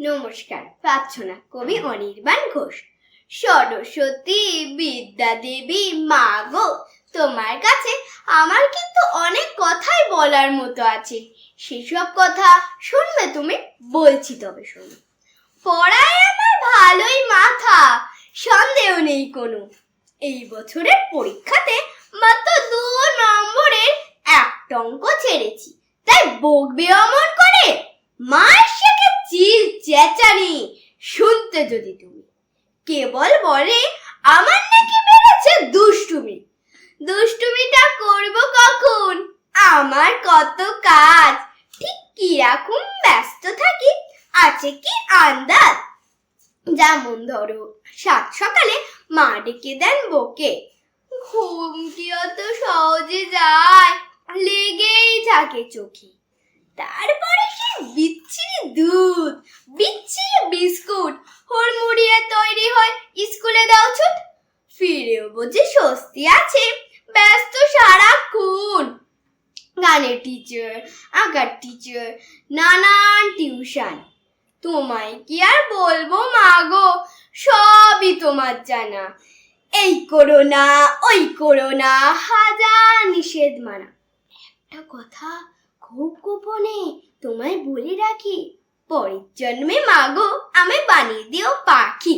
নমস্কার, প্রার্থনা কবি অনির্বাণ ঘোষ। সরস্বতী বিদ্যা দেবী, মা গো, তোমার কাছে আমার কিন্তু অনেক কথাই বলার মতো আছে। সেসব কথা শুনবে তুমি, বলছি তবে শোনো। পড়ায় আমার ভালোই মাথা, সন্দেহ নেই কোনো। এই বছরের পরীক্ষাতে মাত্র দু নম্বরের একটা অঙ্ক ছেড়েছি। তাই বকবে অমন করে? মার চেঁচানি শুনতে যদি তুমি। কেবল বলে, আমার নাকি বেড়েছে দুষ্টুমি। দুষ্টুমিটা করব কখন? আমার কত কাজ। ঠিক কীরকম ব্যস্ত থাকি, আছে কি আন্দাজ? যেমন ধরো, সাত সকালে মা ডেকে দেন বকে ঘুম কি অত সহজে যায়? লেগেই থাকে চোখে। তারপরে স্কুলে দাও ছুট। ফিরেও বুঝি স্বস্তি আছে। ব্যস্ত সারাক্ষণ। গানের টিচার আঁকার টিচার নানান টিউশন তোমায় কি আর বলব মাগো? সবই তোমার জানা। এই করো না, ওই করো না, হাজার নিষেধ মানা। একটা কথা খুব গোপনে তোমায় বলে রাখি, পরের জন্মে মাগো আমি বানিয়ে দিও পাখি।